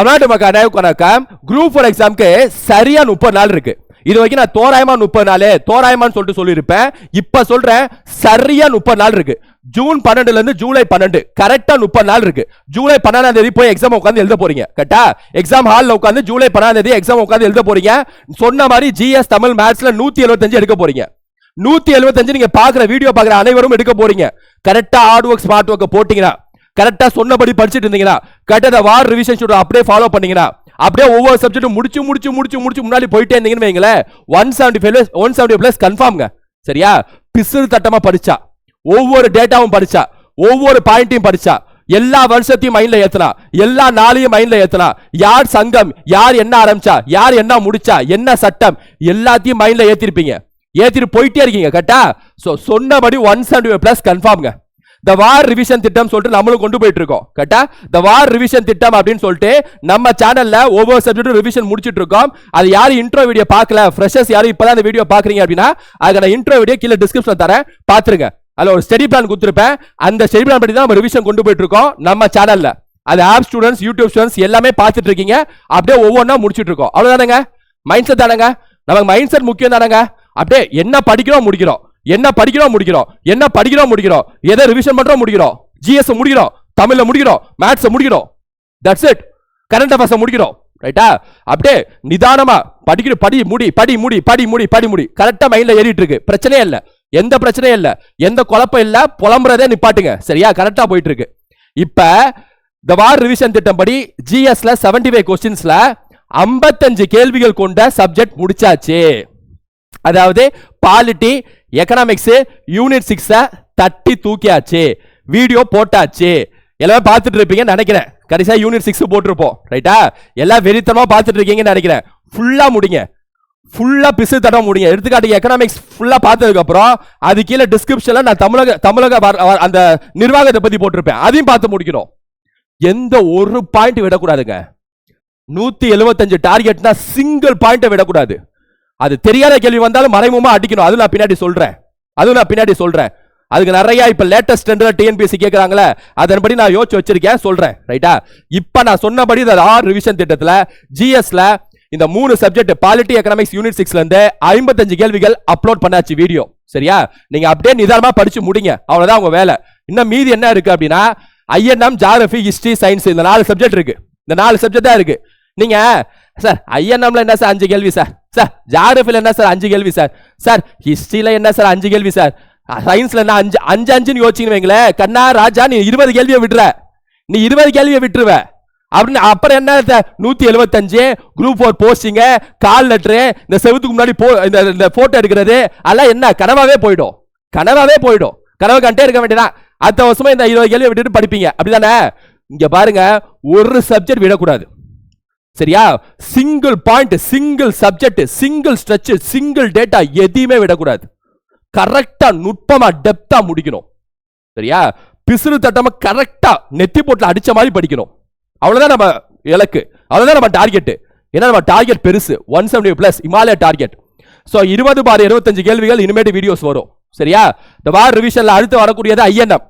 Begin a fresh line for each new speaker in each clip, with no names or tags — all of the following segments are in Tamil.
தமிழ்நாட்டு மக்கள் அனைவருக்கும் குரூப் ஃபோர் எக்ஸாம்க்கு சரியா முப்பது நாள் இருக்கு. இது வரைக்கும் நான் தோராயமா முப்பது நாள் தோராயமான்னு சொல்லிட்டு சொல்லியிருப்பேன். இப்ப சொல்றேன் சரியா முப்பது நாள் இருக்கு. ஜூன் பன்னெண்டுல இருந்து ஜூலை பன்னெண்டு கரெக்டா முப்பது நாள் இருக்கு. ஜூலை பன்னெண்டாம் தேதி போய் எக்ஸாம் உட்காந்து எழுத போறீங்க. கரெக்டா எக்ஸாம் ஹாலில் உட்காந்து ஜூலை பன்னெண்டாம் தேதி எக்ஸாம் உட்காந்து எழுத போறீங்க. சொன்ன மாதிரி ஜிஎஸ் தமிழ் மேத்ஸ்ல நூத்தி எழுபத்தஞ்சு எடுக்க போறீங்க. நூத்தி எழுபத்தஞ்சு நீங்க பாக்குற வீடியோ பாக்குற அனைவரும் எடுக்க போறீங்க. கரெக்டா ஹார்ட் ஒர்க் ஸ்மார்ட் ஒர்க் போட்டீங்கன்னா கரெக்டாக சொன்னபடி படிச்சிட்டு இருந்தீங்கன்னா கரெக்டாக வார் ரிவிஷன் ஷூட் அப்படியே ஃபாலோ பண்ணீங்கன்னா அப்படியே ஒவ்வொரு சப்ஜெக்ட்டும் முடிச்சு முடிச்சு முடிச்சு முடிச்சு முன்னாடி போயிட்டே இருந்தீங்கன்னு வைங்களேன் one seventy five one seventy plus கன்ஃபார்ம்ங்க சரியா? பிசுறு தட்டமாக படிச்சா ஒவ்வொரு டேட்டாவும் படிச்சா ஒவ்வொரு பாயிண்ட்டையும் படிச்சா எல்லா வருஷத்தையும் மைண்ட்ல ஏத்தனா எல்லா நாளையும் மைண்ட்ல ஏத்தனா யார் சங்கம் யார் என்ன ஆரம்பிச்சா யார் என்ன முடிச்சா என்ன சட்டம் எல்லாத்தையும் மைண்ட்ல ஏத்திருப்பீங்க. ஏத்திட்டு போயிட்டே இருக்கீங்க கரெக்டா ஸோ சொன்னபடி ஒன் செவன்டி பிளஸ் கன்ஃபார்ம்ங்க த வார் ரிவிஷன் திட்டம் சொல்லிட்டு நம்மளும் கொண்டு போயிட்டு இருக்கோம் கரெக்டா த வார் ரிவிஷன் திட்டம் அப்படின்னு சொல்லிட்டு நம்ம சேனல்ல ஒவ்வொரு சப்ஜெக்டும் ரிவிஷன் முடிச்சிட்டு இருக்கோம் அது யாரும் இன்ட்ரோ வீடியோ பார்க்கல. ஃப்ரெஷர்ஸ் யாரும் இப்பதான் அந்த வீடியோ பாக்குறீங்க அப்படின்னா அதுக்கு நான் இன்ட்ரோ வீடியோ கீழே டிஸ்கிரிப்ஷன் தரேன். பாத்துருங்க அதில் ஒரு ஸ்டடி பிளான் கொடுத்துருப்பேன். அந்த ஸ்டடி பிளான் படி தான் நம்ம ரிவிஷன் கொண்டு போயிட்டு இருக்கோம் நம்ம சேனல்ல அது ஆப் ஸ்டூடெண்ட்ஸ் யூடியூப் ஸ்டூடெண்ட்ஸ் எல்லாமே பார்த்துட்டு இருக்கீங்க அப்படியே ஒவ்வொன்றா முடிச்சிட்டு இருக்கோம் அவ்வளோதானங்க மைண்ட் செட் தானங்க? நமக்கு மைண்ட் செட் முக்கியம் தானங்க? அப்படியே என்ன படிக்கிறோம் முடிக்கிறோம். என்ன படிக்கிறோம் முடிக்கிறோம். என்ன படிக்கிறோம் முடிக்கிறோம். எதை ரிவிஷன் பண்றோம் முடிக்கிறோம். ஜிஎஸ் முடிக்கிறோம். தமிழ்ல முடிக்கிறோம். மேத்ஸ் முடிக்கிறோம். தட்ஸ் இட் கரண்ட் அஃபேர்ஸ் முடிக்கிறோம். ரைட்டா அப்படியே நிதானமா படிக்கிற படி முடி படி முடி படி முடி படி முடி. கரெக்டா மைண்ட்ல ஏறிட்டு இருக்கு. பிரச்சனையே இல்ல. எந்த பிரச்சனையும் இல்ல. எந்த குழப்பம் இல்ல. புலம்புறதே நிப்பாட்டுங்க. சரியா? கரெக்டா போயிட்டு இருக்கு. இப்ப இந்த வார் ரிவிஷன் திட்டம் படி ஜிஎஸ்ல செவன்டி ஃபைவ் கொஸ்டின்ஸ்ல ஐம்பத்தஞ்சு கேள்விகள் கொண்ட சப்ஜெக்ட் முடிச்சாச்சு. அதாவது பாலிட்டி எக்கனாமிக்ஸ் யூனிட் சிக்ஸை தட்டி தூக்கியாச்சு. வீடியோ போட்டாச்சு. எல்லாமே பார்த்துட்டு இருப்பீங்கன்னு நினைக்கிறேன். கடைசியா யூனிட் சிக்ஸ் போட்டிருப்போம். ரைட்டா எல்லாம் வெறித்தனமா பார்த்துட்டு இருக்கீங்கன்னு நினைக்கிறேன். ஃபுல்லா முடிங்க. ஃபுல்லா பிசு தடம் முடிங்க. எடுத்துக்காட்டுக்கு எக்கனாமிக்ஸ் ஃபுல்லா பார்த்ததுக்கு அப்புறம் அது கீழே டிஸ்கிரிப்ஷன்ல நான் தமிழக தமிழக வர- அந்த நிர்வாகத்தை பத்தி போட்டிருப்பேன். அதையும் பார்த்து முடிக்கணும். எந்த ஒரு பாயிண்ட் விடக்கூடாதுங்க. நூத்தி எழுபத்தஞ்சு டார்கெட்னா சிங்கிள் பாயிண்ட்டை விடக்கூடாது. அது தெரியாத கேள்வி வந்தாலும் மறைமுகமாக அடிக்கணும். அது நான் பின்னாடி சொல்கிறேன் அதுவும் நான் பின்னாடி சொல்கிறேன் அதுக்கு நிறையா இப்போ லேட்டஸ்ட் ட்ரெண்ட்ல டிஎன்பிஎஸ்சி கேட்குறாங்களே அதன்படி நான் யோசிச்சு வச்சிருக்கேன் சொல்கிறேன் ரைட்டா இப்போ நான் சொன்னபடி இந்த ஆறு ரிவிஷன் திட்டத்தில் ஜிஎஸ்ல இந்த மூணு சப்ஜெக்ட் பாலிட்டி எக்கனாமிக்ஸ் யூனிட் சிக்ஸ்லேருந்து ஐம்பத்தஞ்சு கேள்விகள் அப்லோட் பண்ணாச்சு வீடியோ சரியா? நீங்கள் அப்படியே நிதானமாக படித்து முடிங்க. அவ்வளோதான் அவங்க வேலை. இன்னும் மீதி என்ன இருக்குது அப்படின்னா ஐஎன்எம் ஜாகிரபி ஹிஸ்ட்ரி சயின்ஸ் இந்த நாலு சப்ஜெக்ட் இருக்குது இந்த நாலு சப்ஜெக்ட் தான் இருக்குது நீங்கள் சார் ஐஎன்எம்ல என்ன சார் அஞ்சு கேள்வி சார்? சார் ஜாகிரபியில் என்ன சார் அஞ்சு கேள்வி சார்? சார் ஹிஸ்ட்ரியில் என்ன சார் அஞ்சு கேள்வி சார்? சயின்ஸில் என்ன அஞ்சு அஞ்சு அஞ்சுன்னு யோசிச்சுன்னு வைங்களேன் கண்ணா ராஜா நீ இருபது கேள்வியை விட்டுற. நீ இருபது கேள்வியை விட்டுருவ. அப்படின்னு அப்புறம் என்ன த- நூற்றி எழுபத்தஞ்சு group four posting call letter இந்த செவத்துக்கு முன்னாடி போ இந்த இந்த எடுக்கிறது அதெல்லாம் என்ன? கனவாகவே போயிடும். கனவாகவே போயிடும். கனவு கண்டே இருக்க வேண்டியதான் அடுத்த வருஷமா இந்த இருபது கேள்வியை விட்டுட்டு படிப்பீங்க. அப்படிதானே? இங்கே பாருங்க ஒரு சப்ஜெக்ட் விடக்கூடாது. சரியா? Single point single subject single structure single data எதையுமே விடக்கூடாது. கரெக்டா நுட்பமா டெப்தா முடிக்கணும். சரியா? பிசுறு தட்டமா கரெக்டா நெத்தி போட்டுல அடிச்ச மாதிரி படிக்கணும். அவ்வளவுதான் நம்ம இலக்கு. அவ்வளவுதான் நம்ம டார்கெட் ஏன்னா நம்ம டார்கெட் பெருசு. ஒன் செவன்டி பிளஸ் இமாலய டார்கெட் ஸோ இருபது பார் இருபத்தஞ்சு கேள்விகள் இனிமேட்டு வீடியோஸ் வரும். சரியா? இந்த வார் ரிவிஷன்ல அடுத்து வரக்கூடியது ஐஎன்எம்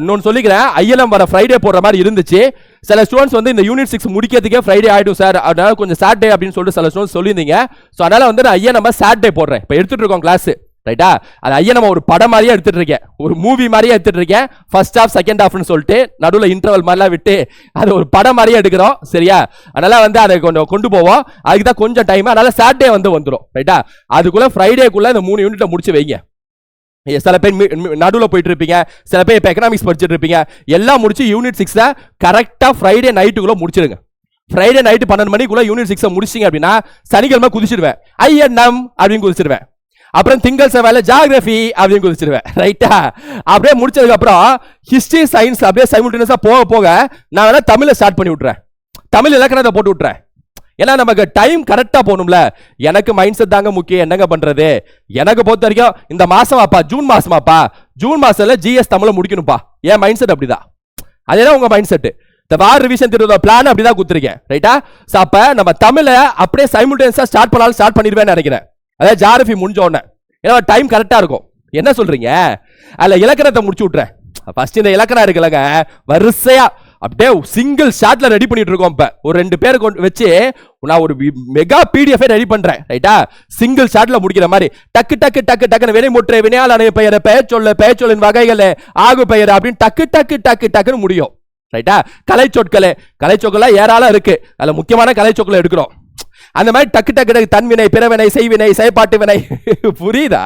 இன்னொன்று சொல்லிக்கிறேன். ஐஎல்எம் வர ஃப்ரைடே போடுற மாதிரி இருந்துச்சு. சில ஸ்டூடெண்ட்ஸ் வந்து இந்த யூனிட் சிக்ஸ் முடிக்கிறதுக்கே ஃப்ரைடே ஆகிடும் சார் அதனால கொஞ்சம் சாட்டர்டே அப்படின்னு சொல்லிட்டு சில ஸ்டூடெண்ட்ஸ் சொல்லியிருந்தீங்க. ஸோ அதனால வந்து நான் ஐஎன்எம் சாட்டர்டே போடுறேன். இப்போ எடுத்துட்டு இருக்கோம் கிளாஸ் ரைட்டா அது நம்ம ஒரு படம் மாதிரியே எடுத்துட்டு இருக்கேன். ஒரு மூவி மாதிரியே எடுத்துட்டு இருக்கேன். ஃபர்ஸ்ட் ஹாஃப் செகண்ட் ஹாஃப்னு சொல்லிட்டு நடுவில் இன்டர்வல் மாதிரிலாம் விட்டு அது ஒரு படம் மாதிரியே எடுக்கிறோம். சரியா? அதனால வந்து அதை கொஞ்சம் கொண்டு போவோம். அதுக்கு தான் கொஞ்சம் டைம் அதனால சாட்டர்டே வந்து வந்துடும் ரைட்டா அதுக்குள்ள ஃப்ரைடேக்குள்ள இந்த மூணு யூனிட்டை முடிச்சு வைங்க. சில பேர் நடுவில் போயிட்டு இருப்பீங்க சில பேர் இப்போ எக்கனாமிக்ஸ் படிச்சுட்டு இருப்பீங்க எல்லாம் முடிச்சு யூனிட் சிக்ஸை கரெக்டாக ஃப்ரைடே நைட்டுக்குள்ளே முடிச்சிடுங்க. ஃப்ரைடே நைட்டு பன்னெண்டு மணிக்குள்ள யூனிட் சிக்ஸை முடிச்சிங்க அப்படின்னா சனிக்கிழமை குதிச்சிடுவேன். ஐஎன்எம் அப்படின்னு குதிச்சிடுவேன். அப்புறம் திங்கள் செவ்வாயில் ஜாகிரபி அப்படின்னு குதிச்சிருவேன் ரைட்டா அப்படியே முடிச்சதுக்கப்புறம் ஹிஸ்ட்ரி சயின்ஸ் அப்படியே சைமில்டேனியஸா போக போக நான் வேணால் தமிழை ஸ்டார்ட் பண்ணி விட்றேன் தமிழ் இலக்கணத்தை போட்டு விட்றேன் ஏன்னா நமக்கு டைம் கரெக்டாக போகணும்ல. எனக்கு மைண்ட் செட் தாங்க முக்கியம். என்னங்க பண்ணுறது எனக்கு பொறுத்த வரைக்கும் இந்த மாதமாப்பா ஜூன் மாதமாப்பா ஜூன் மாதத்தில் ஜிஎஸ் தமிழை முடிக்கணும்ப்பா. என் மைண்ட் செட் அப்படிதான். அதேதான் உங்கள் மைண்ட் செட்டு இந்த வார் ரிவிஷன் திருவிழா பிளான் அப்படிதான் கொடுத்துருக்கேன். ரைட்டா ஸோ அப்போ நம்ம தமிழை அப்படியே சைமில்டேனியஸா ஸ்டார்ட் பண்ணாலும் ஸ்டார்ட் பண்ணிடுவேன்னு நினைக்கிறேன். அதாவது ஜாரஃபி முடிஞ்ச உடனே. ஏன்னா டைம் கரெக்டாக இருக்கும். என்ன சொல்கிறீங்க அதில் இலக்கணத்தை முடிச்சு விட்றேன் ஃபர்ஸ்ட் இந்த இலக்கணம் இருக்குல்லங்க. வரிசையாக அப்படியே சிங்கிள் ஷாட்ல ரெடி பண்ணிட்டு இருக்கோம் இப்போ. ஒரு ரெண்டு பேரை கொண்டு வச்சு நான் ஒரு மெகா பிடிஎஃப் ரெடி பண்றேன். ரைட்டா சிங்கிள் ஷாட்ல முடிக்கிற மாதிரி. டக்கு டக்கு டக்கு டக்குன்னு வினைமுற்று வினையாளனை பெயர பெயர் சொல்ல பெயர் சொல்லின் வகைகள் ஆகு பெயர் அப்படின்னு டக்கு டக்கு டக்கு டக்குன்னு முடியும். ரைட்டா கலை சொற்களை கலை சொற்கள் ஏராளம் இருக்கு. அதுல முக்கியமான கலை சொற்களை எடுக்கிறோம். அந்த மாதிரி டக்கு டக்கு டக்கு தன்வினை பிறவினை செய்வினை செயற்பாட்டு வினை புரியுதா?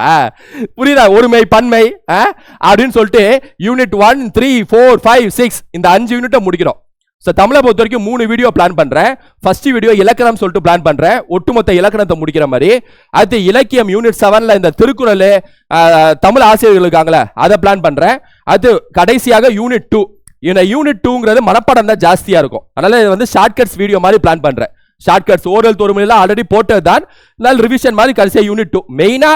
புரியுதா? ஒருமை பன்மை ஆ? அப்படின்னு சொல்லிட்டு unit one three four five six இந்த அஞ்சு யூனிட்டை முடிக்கிறோம். ஸோ தமிழை பொறுத்த வரைக்கும் மூணு வீடியோ பிளான் பண்ணுறேன் ஃபர்ஸ்ட் வீடியோ இலக்கணம் சொல்லிட்டு பிளான் பண்ணுறேன் ஒட்டுமொத்த இலக்கணத்தை முடிக்கிற மாதிரி. அடுத்து இலக்கியம் யூனிட் செவனில் இந்த திருக்குறள் தமிழ் ஆசிரியர்கள் இருக்காங்களே அதை பிளான் பண்ணுறேன் அது கடைசியாக யூனிட் டூ இந்த யூனிட் டூங்கிறது மனப்பாடம் தான் ஜாஸ்தியாக இருக்கும். அதனால் இது வந்து ஷார்ட்கட்ஸ் வீடியோ மாதிரி பிளான் பண்ணுறேன் ஷார்ட்கட்ஸ் ஓரல் தோறுமையெல்லாம் ஆல்ரெடி போட்டது தான் நல்ல ரிவிஷன் மாதிரி கடைசியாக யூனிட் டூ மெயினா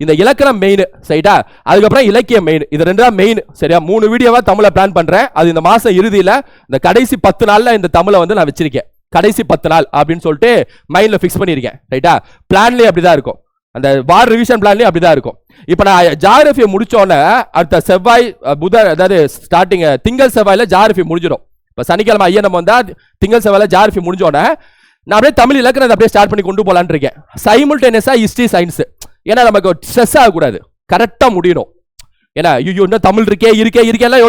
இந்த இலக்கணம் மெயின் சைட்டா அதுக்கப்புறம் இலக்கியம் மெயின் இது ரெண்டு தான் மெயின் சரியா? மூணு வீடியோவா தமிழை பிளான் பண்றேன். அது இந்த மாசம் இறுதியில் இந்த கடைசி பத்து நாள்ல இந்த தமிழை வந்து நான் வச்சிருக்கேன். கடைசி பத்து நாள் அப்படின்னு சொல்லிட்டு மைண்ட்ல ஃபிக்ஸ் பண்ணியிருக்கேன். ரைட்டா பிளான்லேயே அப்படிதான் இருக்கும். அந்த வார் ரிவிஷன் பிளான்லயே அப்படிதான் இருக்கும். இப்போ நான் ஜாகிரபியை முடிச்சோன்னே அடுத்த செவ்வாய் புதர் புதன் அதாவது ஸ்டார்டிங் திங்கள் செவ்வாயில ஜாகிரபி முடிஞ்சிடும். இப்போ சனிக்கிழமை ஐயன் நம்ம வந்தால் திங்கள் செவ்வாயில ஜாகிரபி முடிஞ்சோன்னே நான் அப்படியே தமிழ் இலக்கணத்தை அப்படியே ஸ்டார்ட் பண்ணி கொண்டு போகலான்னு இருக்கேன். சைமுல்டேனியஸா ஹிஸ்ட்ரி சயின்ஸ் ஏன்னா நமக்கு ஸ்ட்ரெஸ் ஆகக்கூடாது. கரெக்டாக முடியணும். ஏன்னா ஐயோ இன்னும் தமிழ் இருக்கே இருக்கே இருக்கே எல்லாம்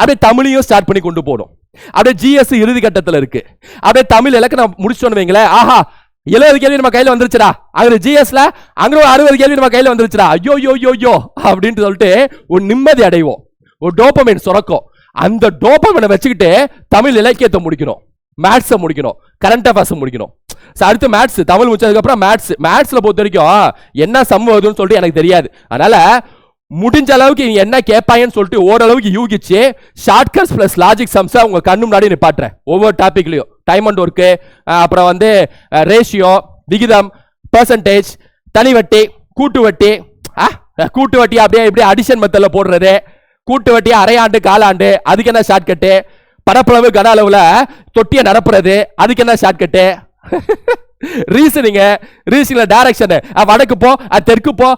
அப்படியே தமிழையும் ஸ்டார்ட் பண்ணி கொண்டு போகணும். அப்படியே ஜிஎஸ் இறுதி கட்டத்தில் இருக்கு. அப்படியே தமிழ் இலக்கணம் முடிச்சோன்னு வைங்களேன். ஆஹா எழுபது கேள்வி நம்ம கையில் வந்துருச்சுடா. அங்கே ஜிஎஸ்ல அங்கே ஒரு அறுபது கேள்வி நம்ம கையில் வந்துருச்சுடா. ஐயோ யோ யோ யோ அப்படின்ட்டு சொல்லிட்டு ஒரு நிம்மதி அடைவோம். ஒரு டோப்பமைன் சுரக்கும். அந்த டோப்பமைனை வச்சுக்கிட்டு தமிழ் இலக்கியத்தை முடிக்கணும். மேத்ஸை முடிக்கணும். கரண்ட் அஃபேர்ஸை முடிக்கணும். ஸோ அடுத்து மேத்ஸ் தமிழ் முடிச்சதுக்கப்புறம் மேத்ஸ் மேத்ஸில் பொறுத்த வரைக்கும் என்ன சம் வருதுன்னு சொல்லிட்டு எனக்கு தெரியாது. அதனால் முடிஞ்ச அளவுக்கு நீ என்ன கேட்பாங்கன்னு சொல்லிட்டு ஓரளவுக்கு யூகிச்சு ஷார்ட்கட்ஸ் ப்ளஸ் லாஜிக் சம்ஸை உங்கள் கண்ணு முன்னாடி நிப்பாட்டுறேன். ஒவ்வொரு டாப்பிக்லையும் டைம் அண்ட் ஒர்க்கு அப்புறம் வந்து ரேஷியோ விகிதம் பர்சன்டேஜ் தனி வட்டி கூட்டு வட்டி ஆ, கூட்டு வட்டி அப்படியே இப்படியே அடிஷன் மெத்தடில் போடுறது. கூட்டு வட்டி அரையாண்டு காலாண்டு அதுக்கு என்ன ஷார்ட்கட்டு பரப்பளவு கன அளவில் தொட்டியை நிரப்புறது. அதுக்கு என்ன ஷார்ட்கட்டு ரீசனிங்க ரீசனிங்ல டைரக்ஷன் வடக்கு போ தெற்கு போ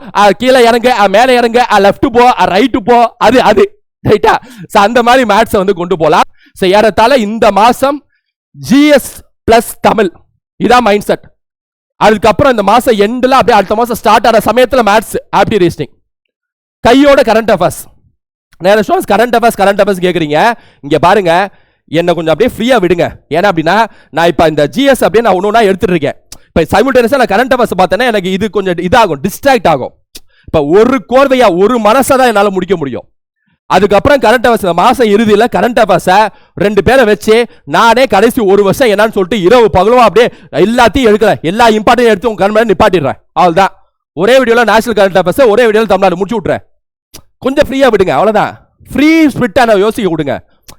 கீழே இறங்க மேலே இறங்க லெஃப்ட் போ ரைட்டு போ. அது அது. ரைட்டா ஸோ அந்த மாதிரி மேட்ஸை வந்து கொண்டு போகலாம் ஸோ ஏறத்தாழ இந்த மாதம் ஜிஎஸ் பிளஸ் தமிழ். இதான் மைண்ட் செட் அதுக்கப்புறம் இந்த மாதம் எண்டில் அப்படியே அடுத்த மாதம் ஸ்டார்ட் ஆகிற சமயத்தில் மேட்ஸ் ஆப்டி ரீசனிங் கையோட கரண்ட் அஃபேர்ஸ் நேரம் shows current affairs current affairs கேட்குறீங்க இங்கே பாருங்க. என்னை கொஞ்சம் அப்படியே ஃப்ரீயாக விடுங்க. ஏன்னா அப்படின்னா நான் இப்போ இந்த ஜிஎஸ் அப்படியே நான் ஒன்று ஒன்றா எடுத்துகிட்டு இருக்கேன். இப்போ சைமில்டேனியஸாக நான் கரண்ட் அஃபேர்ஸ் பார்த்தேன்னா எனக்கு இது கொஞ்சம் இதாகும் டிஸ்ட்ராக்ட் ஆகும். இப்போ ஒரு கோர்வையாக ஒரு மனசை தான் என்னால் முடிக்க முடியும். அதுக்கப்புறம் கரண்ட் அஃபேர்ஸ் மாதம் இறுதியில் கரண்ட் அஃபேர்ஸை ரெண்டு பேரை வச்சு நானே கடைசி ஒரு வருஷம் என்னன்னு சொல்லிட்டு இரவு பகலும் அப்படியே எல்லாத்தையும் எடுக்கிறேன் எல்லா இம்பார்ட்டையும் எடுத்து உங்கள் கண் நிப்பாட்டிடுறேன். அவள் தான் ஒரே வீடியோவில் நேஷனல் கரண்ட் அஃபேர்ஸை ஒரே வீடியோவில் தமிழ்நாடு முடிச்சு விட்றேன் கொஞ்சம் ஃப்ரீயாக விடுங்க அவ்வளோதான் ஃப்ரீ ஸ்பிரிட்டா நான் யோசிக்க விடுங்க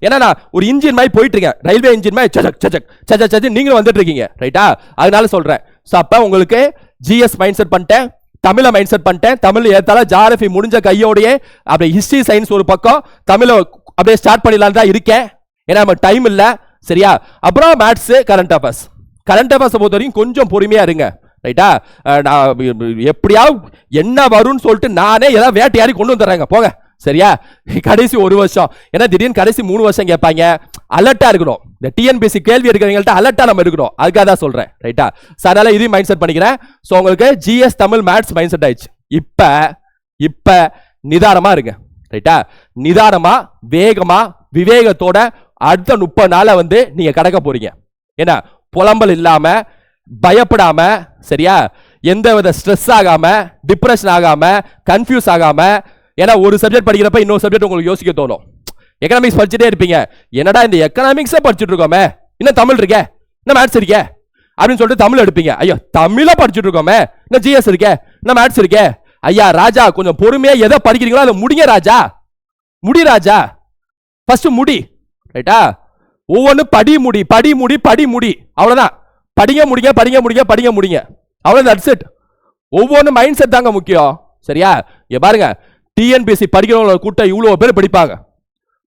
ஏன்னா நான் ஒரு இன்ஜின் மாதிரி போயிட்டு இருக்கேன். ரயில்வே இன்ஜின் மாதிரி சஜக் சஜக் சஜக் சஜக் நீங்களும் வந்துட்டு இருக்கீங்க. ரைட்டா அதனால சொல்கிறேன் ஸோ அப்போ உங்களுக்கு ஜிஎஸ் மைண்ட் செட் பண்ணிட்டேன் தமிழை மைண்ட் செட் பண்ணிட்டேன். தமிழ் ஏத்தால ஜாரஃபி முடிஞ்ச கையோடையே அப்படியே ஹிஸ்ட்ரி சயின்ஸ் ஒரு பக்கம். தமிழை அப்படியே ஸ்டார்ட் பண்ணிடலான்னு தான் இருக்கேன். ஏன்னா நம்ம டைம் இல்லை. சரியா? அப்புறம் மேத்ஸு கரண்ட் அஃபேர்ஸ் கரண்ட் அஃபேர்ஸை பொறுத்த வரைக்கும் கொஞ்சம் பொறுமையாக இருங்க. ரைட்டா நான் எப்படியாவது என்ன வரும்னு சொல்லிட்டு நானே ஏதாவது வேட்டையாடி கொண்டு வந்துடுறேங்க. போங்க. சரியா? கடைசி ஒரு வருஷம். ஏன்னா திடீர்னு கடைசி மூணு வருஷம் கேட்பாங்க. அலர்ட்டா இருக்கணும். இந்த டிஎன்பிசி கேள்வி எடுக்கிறவங்கள்ட்ட அலர்ட்டா நம்ம இருக்கணும் அதுக்காக தான் சொல்றேன். ரைட்டா ஸோ அதனால இதையும் மைண்ட் செட் பண்ணிக்கிறேன். ஸோ உங்களுக்கு GS Tamil maths mind set ஆயிடுச்சு. இப்போ இப்போ நிதானமா இருங்க. ரைட்டா நிதானமா வேகமா விவேகத்தோட அடுத்த முப்பது நாளை வந்து நீங்க கடக்க போறீங்க. என்ன புலம்பல் இல்லாமல் பயப்படாம சரியா? எந்த வித ஸ்ட்ரெஸ் ஆகாம டிப்ரெஷன் ஆகாம கன்ஃபியூஸ் ஆகாம ஏன்னா ஒரு சப்ஜெக்ட் படிக்கிறப்ப இன்னொரு சப்ஜெக்ட் உங்களுக்கு யோசிக்க தோணும். எக்கனாமிக்ஸ் படிச்சுட்டே இருப்பீங்க. என்னடா இந்த எக்கனாமிக்ஸே படிச்சுட்டு இருக்கோமே? இன்னும் தமிழ் இருக்கே? இன்னும் மேத்ஸ் இருக்கே? அப்படின்னு சொல்லிட்டு தமிழ் எடுப்பீங்க. ஐயோ தமிழா படிச்சுட்டு இருக்கோமே? இன்னும் ஜிஎஸ் இருக்கே? இன்னும் மேத்ஸ் இருக்கே? ஐயா ராஜா கொஞ்சம் பொறுமையா எதை படிக்கிறீங்களோ அதை முடிங்க ராஜா. முடி ராஜா. ஃபர்ஸ்ட் முடி ரைட்டா ஒவ்வொன்றும் படி முடி படி முடி படி முடி. அவ்வளவுதான். படிங்க முடிங்க படிங்க முடிங்க படிங்க முடிங்க. அவ்வளோ தட்ஸ் இட் ஒவ்வொன்று மைண்ட் செட் தாங்க முக்கியம். சரியா? இங்கே பாருங்க. டிஎன்பிஎஸ்சி படிக்கிறவங்களோட கூட்டம் இவ்வளோ பேர் படிப்பாங்க.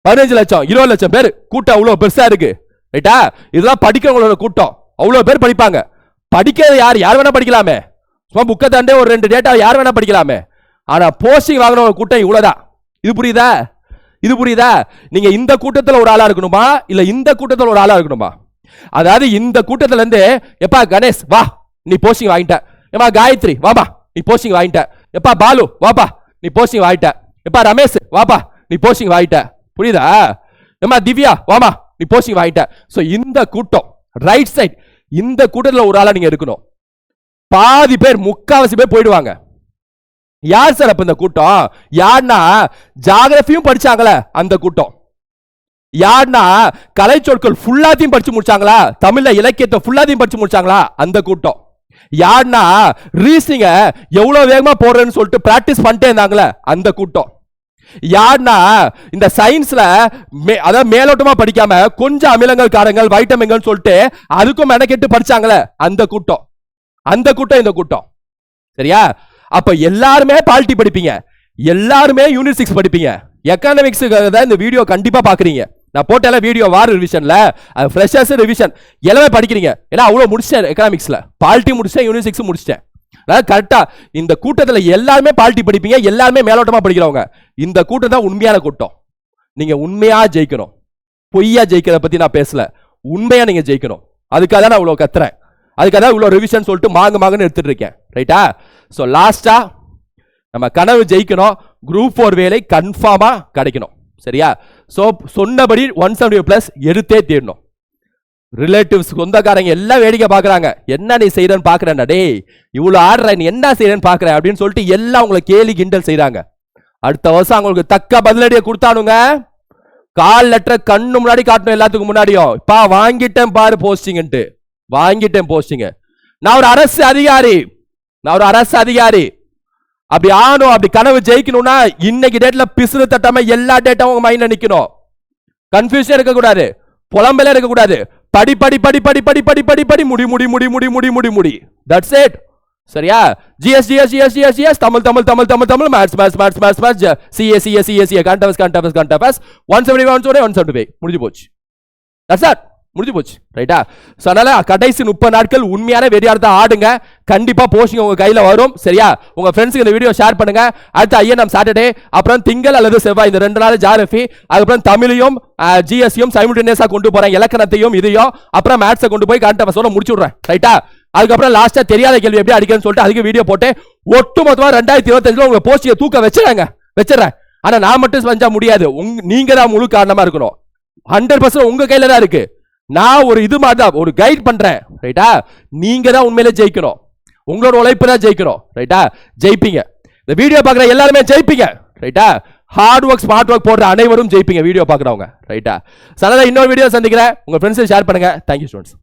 பதினஞ்சு லட்சம் இருபது லட்சம் பேர் கூட்டம் அவ்வளோ பெருசாக இருக்கு. ரைட்டா இதெல்லாம் படிக்கிறவங்களோட கூட்டம். அவ்வளோ பேர் படிப்பாங்க. படிக்கிறது யார்? யார் வேணால் படிக்கலாமே. சும்மா புக்கை தாண்டே ஒரு ரெண்டு டேட்டா யார் வேணால் படிக்கலாமே. ஆனால் போஸ்டிங் வாங்குறவங்க கூட்டம் இவ்வளவுதான். இது புரியுதா? இது புரியுதா? நீங்கள் இந்த கூட்டத்தில் ஒரு ஆளாக இருக்கணுமா? இல்லை இந்த கூட்டத்தில் ஒரு ஆளாக இருக்கணுமா? அதாவது இந்த கூட்டத்துல இருந்து எப்பா கணேஷ் வா நீ போஸ்டிங் வாங்கிட்ட. ஏமா காயத்ரி வாப்பா நீ போஸ்டிங் வாங்கிட்ட. எப்பா பாலு வாப்பா நீ போஸ்டிங் வாங்கிட்ட. எப்பா ரமேஷ் வாப்பா நீ போஸ்டிங் வாங்கிட்ட. புரியுதா? ஏமா திவ்யா வாமா நீ போஸ்டிங் வாங்கிட்ட. சோ இந்த கூட்டம் ரைட் சைட் இந்த கூட்டத்துல ஒரு ஆளா நீங்க இருக்கணும் பாதி பேர் முக்காவாசி பேர் போயிடுவாங்க. யார் சார் அப்போ இந்த கூட்டம்? யார்னா ஜாகிரபியும் படிச்சாங்களே அந்த கூட்டம். யார்னா கலை சொற்கள் ஃபுல்லாத்தையும் படிச்சு முடிச்சாங்களா? தமிழ்ல இலக்கியத்தை ஃபுல்லாத்தையும் படிச்சு முடிச்சாங்களா? அந்த கூட்டம். யார்னா ரீசனிங்க எவ்வளவு வேகமா போடுறேன்னு சொல்லிட்டு பிராக்டிஸ் பண்ணிட்டே இருந்தாங்களே அந்த கூட்டம். யார்னா இந்த சயின்ஸ்ல மே- அதாவது மேலோட்டமா படிக்காம கொஞ்சம் அமிலங்கள் காரங்கள் வைட்டமின்கள் சொல்லிட்டு அதுக்கும் மெனக்கெட்டு படிச்சாங்களே அந்த கூட்டம். அந்த கூட்டம் இந்த கூட்டம். சரியா? அப்ப எல்லாருமே பால்ட்டி படிப்பீங்க. எல்லாருமே யூனிட் சிக்ஸ் படிப்பீங்க எக்கானமிக்ஸுக்காக தான் இந்த வீடியோ கண்டிப்பா பாக்குறீங்க. நான் போட்டல வீடியோ வார் ரிவிஷன்ல அது ஃப்ரெஷர்ஸ் ரிவிஷன் எல்லாமே படிக்கிறீங்க. ஏன்னா அவ்வளோ முடிச்சிட்டேன் எக்கனாமிக்ஸில் பாலிட்டி முடிச்சிட்டேன் யூனிட் சிக்ஸ் முடிச்சிட்டேன். அதாவது கரெக்டாக இந்த கூட்டத்தில் எல்லாருமே பாலிட்டி படிப்பீங்க எல்லாருமே மேலோட்டமாக படிக்கிறவங்க. இந்த கூட்டம் தான் உண்மையான கூட்டம். நீங்கள் உண்மையாக ஜெயிக்கணும். பொய்யா ஜெயிக்கிறத பற்றி நான் பேசல. உண்மையாக நீங்கள் ஜெயிக்கணும். அதுக்காக தான் நான் இவ்வளோ கத்துறேன். அதுக்காக தான் இவ்வளோ ரிவிஷன் சொல்லிட்டு மாங்க மாங்கன்னு எடுத்துட்டு இருக்கேன். ரைட்டா ஸோ லாஸ்ட்டாக நம்ம கனவு ஜெயிக்கணும். குரூப் ஃபோர் வேலை கன்ஃபார்மாக கிடைக்கணும். சரியா? ஸோ சொன்னபடி ஒன் செவன்டி ப்ளஸ் எடுத்தே தீரணும். ரிலேட்டிவ்ஸ் சொந்தக்காரங்க எல்லாம் வேடிக்கை பார்க்குறாங்க. என்ன நீ செய்யறன்னு பார்க்கறேன்டா டேய் இவ்வளோ ஆடுற நீ என்ன செய்யறன்னு பார்க்குற? அப்படின்னு சொல்லிட்டு எல்லாம் உங்களை கேலி கிண்டல் செய்கிறாங்க அடுத்த வருஷம் அவங்களுக்கு தக்க பதிலடியை கொடுத்தானுங்க. கால் லெட்டரை கண்ணு முன்னாடி காட்டணும் எல்லாத்துக்கும் முன்னாடியும். பா வாங்கிட்டேன் பாரு போஸ்டிங்ன்ட்டு வாங்கிட்டேன் போஸ்டிங்க. நான் ஒரு அரசு அதிகாரி. நான் ஒரு அரசு அதிகாரி. அப்படி ஆணும் அப்படி கனவு ஜெயிக்கணும்னா இன்னைக்கு டேட்ல பிசுறு தட்டாம எல்லா டேட்டாவும் உங்க மைண்ட்ல நிக்கணும். கன்ஃபியூஷன் இருக்கக்கூடாது. புலம்பெல்லாம் இருக்கக்கூடாது. படி படி படி படி படி படி படி படி முடி முடி முடி முடி முடி முடி முடி. தட்ஸ் இட் சரியா? GS GS GS GS GS Tamil Tamil Tamil Tamil Tamil maths maths maths maths maths CA CA CA CA கண்டபஸ் கண்டபஸ் கண்டபஸ் one seventy one one seventy five முடிஞ்சு போச்சு. தட்ஸ் ஆட் முடிஞ்சு போச்சு. ரைட்டா ஸோ அதனால் கடைசி முப்பது நாட்கள் உண்மையான வெறியார்த்த ஆடுங்க. கண்டிப்பாக போஸ்டிங் உங்கள் கையில் வரும். சரியா? உங்கள் ஃப்ரெண்ட்ஸுக்கு இந்த வீடியோ ஷேர் பண்ணுங்க. அடுத்து ஐயனம் சாட்டர்டே அப்புறம் திங்கள் அல்லது செவ்வாய் இந்த ரெண்டு நாள் ஜாரஃபி அதுக்கப்புறம் தமிழையும் ஜிஎஸ்சியும் சைமில்டேனியஸா கொண்டு போகிறேன் இலக்கணத்தையும் இதையும் அப்புறம் மேத்ஸை கொண்டு போய் கரண்ட் அவசரம் முடிச்சு விட்றேன் ரைட்டா அதுக்கப்புறம் லாஸ்ட்டாக தெரியாத கேள்வி எப்படி அடிக்கணும்னு சொல்லிட்டு அதுக்கு வீடியோ போட்டு ஒட்டு மொத்தமாக ரெண்டாயிரத்தி இருபத்தஞ்சில் உங்களை போஸ்டியை தூக்க வச்சிடறாங்க. வச்சிடறேன். ஆனால் நான் மட்டும் செஞ்சால் முடியாது. உங் நீங்கள் தான் முழு காரணமாக இருக்கணும். ஹண்ட்ரட் பர்சன்ட் உங்கள் கையில தான் இருக்குது நான் ஒரு இது மாதிரி தான் ஒரு கைட் பண்ணுறேன் ரைட்டா நீங்கள் தான் உண்மையிலே ஜெயிக்கணும். உங்களோட உழைப்பு தான் ஜெயிக்கணும். ரைட்டா ஜெயிப்பீங்க. இந்த வீடியோ பார்க்குற எல்லாருமே ஜெயிப்பீங்க. ரைட்டா ஹார்ட் ஒர்க் ஸ்மார்ட் ஒர்க் போடுற அனைவரும் ஜெயிப்பீங்க வீடியோ பார்க்குறவங்க. ரைட்டா சனதா இன்னொரு வீடியோ சந்திக்கிறேன். உங்க ஃப்ரெண்ட்ஸை ஷேர் பண்ணுங்க. Thank you students